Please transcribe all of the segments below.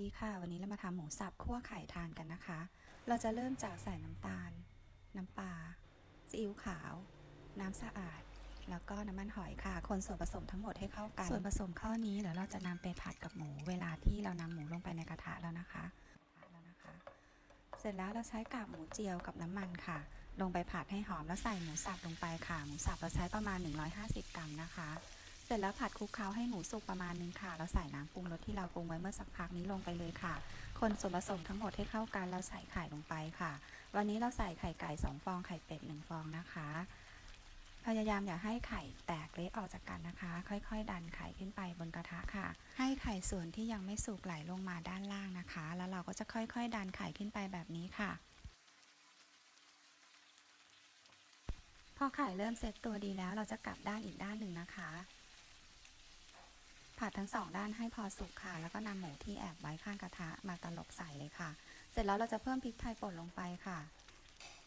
ดีค่ะ วันนี้เรามาทำหมูสับคั่วไข่ทานกันนะคะ เราจะเริ่มจากใส่น้ำตาล น้ำปลาซีอิ๊วขาว น้ำสะอาด แล้วก็น้ำมันหอยค่ะ คนส่วนผสมทั้งหมดให้เข้ากัน ส่วนผสมข้อนี้เดี๋ยวเราจะนำไปผัดกับหมู เวลาที่เรานำหมูลงไปในกระทะแล้วนะคะแล้วนะคะ เสร็จแล้วเราใช้กากหมูเจียวกับน้ำมันค่ะ ลงไปผัดให้หอมแล้วใส่หมูสับลงไปค่ะ หมูสับเราใช้ประมาณ 150 กรัมนะคะ เสร็จแล้วผัดคลุกเคล้าให้หมูสุกประมาณนึงค่ะ แล้วใส่น้ำปรุงรสที่เราปรุงไว้เมื่อสักพักนี้ลงไปเลยค่ะ คนส่วนผสมทั้งหมดให้เข้ากันแล้วใส่ไข่ลงไปค่ะ วันนี้เราใส่ไข่ไก่2ฟองไข่เป็ด1ฟองนะคะ พยายามอย่าให้ไข่แตกเละออกจากกันนะคะ ค่อยๆ ดันไข่ขึ้นไปบนกระทะค่ะ ให้ไข่ส่วนที่ยังไม่สุกไหลลงมาด้านล่างนะคะ แล้วเราก็จะค่อยๆ ดันไข่ขึ้นไปแบบนี้ค่ะพอไข่เริ่มเซตตัวดีแล้วเราจะกลับด้านอีกด้านหนึ่งนะคะ ผัดทั้งสองด้านให้พอสุกค่ะ แล้วก็นำหมูที่แอบไว้ข้างกระทะมาตลบใส่เลยค่ะ เสร็จแล้วเราจะเพิ่มพริกไทยป่นลงไปค่ะ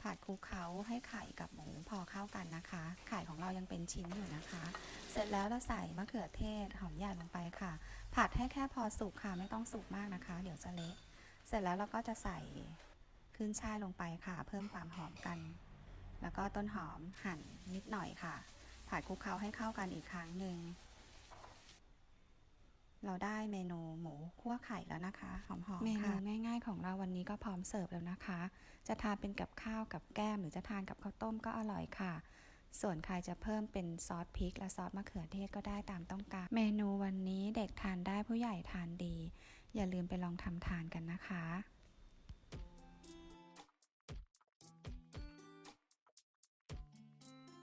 ผัดคลุกเคล้าให้ไข่กับหมูพอเข้ากันนะคะ ไข่ของเรายังเป็นชิ้นอยู่นะคะ เสร็จแล้วเราใส่มะเขือเทศหอมใหญ่ลงไปค่ะ ผัดให้แค่พอสุกค่ะ ไม่ต้องสุกมากนะคะ เดี๋ยวจะเละเสร็จแล้วเราก็จะใส่ขึ้นช่ายลงไปค่ะ เพิ่มความหอมกัน แล้วก็ต้นหอมหั่นนิดหน่อยค่ะ ผัดคลุกเคล้าให้เข้ากันอีกครั้งหนึ่ง เราได้เมนูหมูคั่วไข่แล้วนะคะหอมๆเมนูค่ะง่ายๆของเราวันนี้ก็พร้อมเสิร์ฟแล้วนะคะ จะทานเป็นกับข้าวกับแก้มหรือจะทานกับข้าวต้มก็อร่อยค่ะ ส่วนใครจะเพิ่มเป็นซอสพริกและซอสมะเขือเทศก็ได้ตามต้องการ เมนูวันนี้เด็กทานได้ผู้ใหญ่ทานดี อย่าลืมไปลองทำทานกันนะคะ